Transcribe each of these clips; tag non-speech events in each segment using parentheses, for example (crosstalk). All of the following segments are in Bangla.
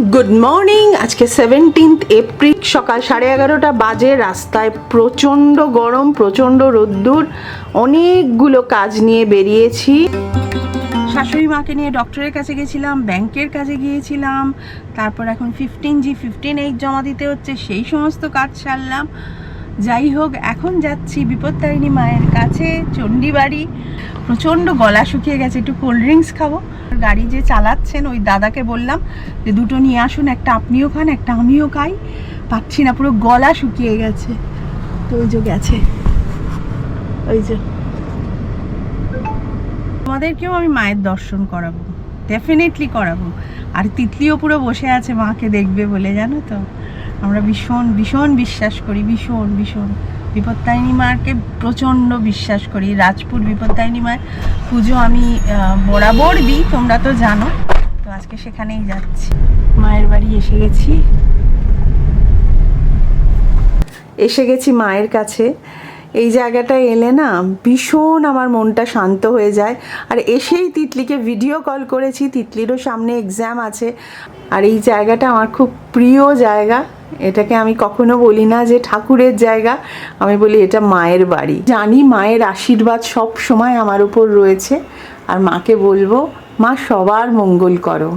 গুড মর্নিং আজকে সেভেন্টিন্থ এপ্রিল সকাল সাড়ে এগারোটা বাজে, রাস্তায় প্রচণ্ড গরম, প্রচণ্ড রোদ্দুর, অনেকগুলো কাজ নিয়ে বেরিয়েছি। শাশুড়ি মাকে নিয়ে ডক্টরের কাছে গেছিলাম ব্যাংকের কাছে গিয়েছিলাম, তারপর এখন ফিফটিন জি ফিফটিন এইট জমা দিতে হচ্ছে, সেই সমস্ত কাজ সারলাম। যাই হোক, এখন যাচ্ছি বিপত্তারিণী মায়ের কাছে, চণ্ডীবাড়ি। প্রচণ্ড গলা শুকিয়ে গেছে, একটু কোল্ড ড্রিঙ্কস খাব। গাড়ি যে চালাচ্ছেন, ওই দাদাকে বললাম যে, দুটো নিয়ে আসুন, একটা আপনিও খান, একটা আমিও খাই। পাচ্ছি না, পুরো গলা শুকিয়ে গেছে। তো ওই যে গেছে। ওই যে। তোমাদেরকেও আমি মায়ের দর্শন করাবো। ডেফিনেটলি করাবো। আর তিতলিও পুরো বসে আছে, মাকে দেখবে বলে, জানো তো? আমরা ভীষণ ভীষণ বিশ্বাস করি, ভীষণ ভীষণ। বিপত্তারিণী মাকে প্রচণ্ড বিশ্বাস করি। রাজপুর বিপত্তারিণী মায়ের পুজো আমি বরাবর দিই, তোমরা তো জানো। তো আজকে সেখানেই যাচ্ছি। মায়ের বাড়ি এসে গেছি। এসে গেছি মায়ের কাছে। এই জায়গাটায় এলে না ভীষণ আমার মনটা শান্ত হয়ে যায়। আর এসেই তিতলিকে ভিডিও কল করেছি। তিতলিরও সামনে এক্সাম আছে। আর এই জায়গাটা আমার খুব প্রিয় জায়গা। এটাকে আমি কখনো বলি না যে ঠাকুরের জায়গা, আমি বলি এটা মায়ের বাড়ি। জানি মায়ের আশীর্বাদ সব সময় আমার উপর রয়েছে, আর মাকে বলব, মা সবার মঙ্গল করো।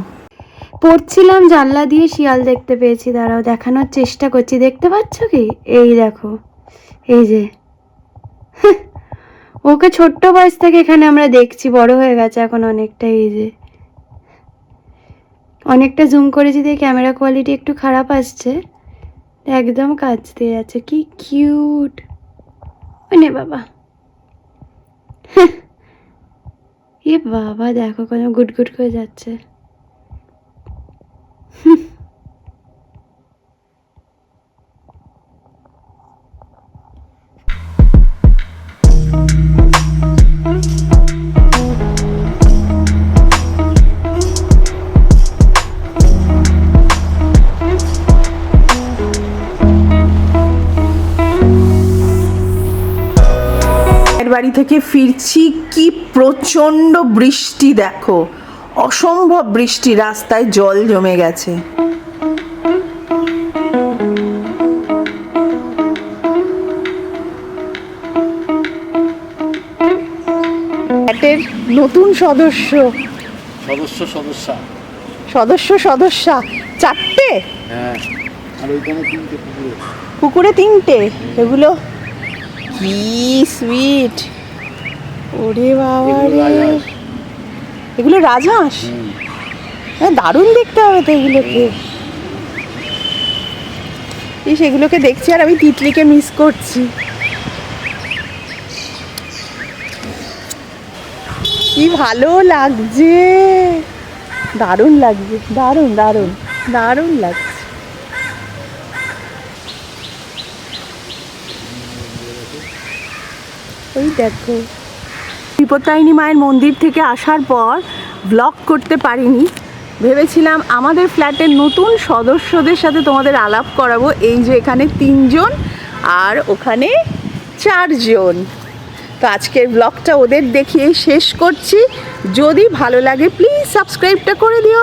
পড়ছিলাম জানলা দিয়ে শিয়াল দেখতে পেয়েছি, দাঁড়াও দেখানোর চেষ্টা করছি, দেখতে পাচ্ছ কি? এই দেখো, এই যে। (laughs) ওকে ছোট্ট বয়স থেকে এখানে আমরা দেখছি, বড় হয়ে গেছে এখন অনেকটা, এই যে। অনেকটা জুম করেছি দিয়ে ক্যামেরা কোয়ালিটি একটু খারাপ আসছে। একদম কাজ দিয়ে আছে কি কিউট নে বাবা। (laughs) এ বাবা, দেখো কেন গুট গুট করে যাচ্ছে। মায়ের বাড়ি থেকে ফিরছি কি প্রচণ্ড বৃষ্টি দেখো। অসম্ভব বৃষ্টি রাস্তায় জল জমে গেছে। ফ্ল্যাটের নতুন সদস্য। সদস্য সদস্যা। সদস্য সদস্যা। চারটে? হ্যাঁ আর ওইখানে তিনটে পুকুরে পুকুরে তিনটে? এগুলো কি সুইট ওরে বাবা এগুলো রে। এগুলো রাজহাঁস? হ্যাঁ দারুণ দেখতে হবে তো এগুলোকে। এই সেগুলোকে দেখছি আর আমি তিতলিকে মিস করছি। কি ভালো লাগছে। দারুণ লাগছে দারুণ দারুণ দারুণ লাগছে। ওই দেখো। বিপত্তারিণী মায়ের মন্দির থেকে আসার পর ব্লগ করতে পারিনি। ভেবেছিলাম আমাদের ফ্ল্যাটের নতুন সদস্যদের সাথে তোমাদের আলাপ করাবো। এই যে এখানে তিনজন আর ওখানে চারজন। তো আজকের ব্লগটা ওদের দেখিয়ে শেষ করছি। যদি ভালো লাগে প্লিজ সাবস্ক্রাইবটা করে দিও।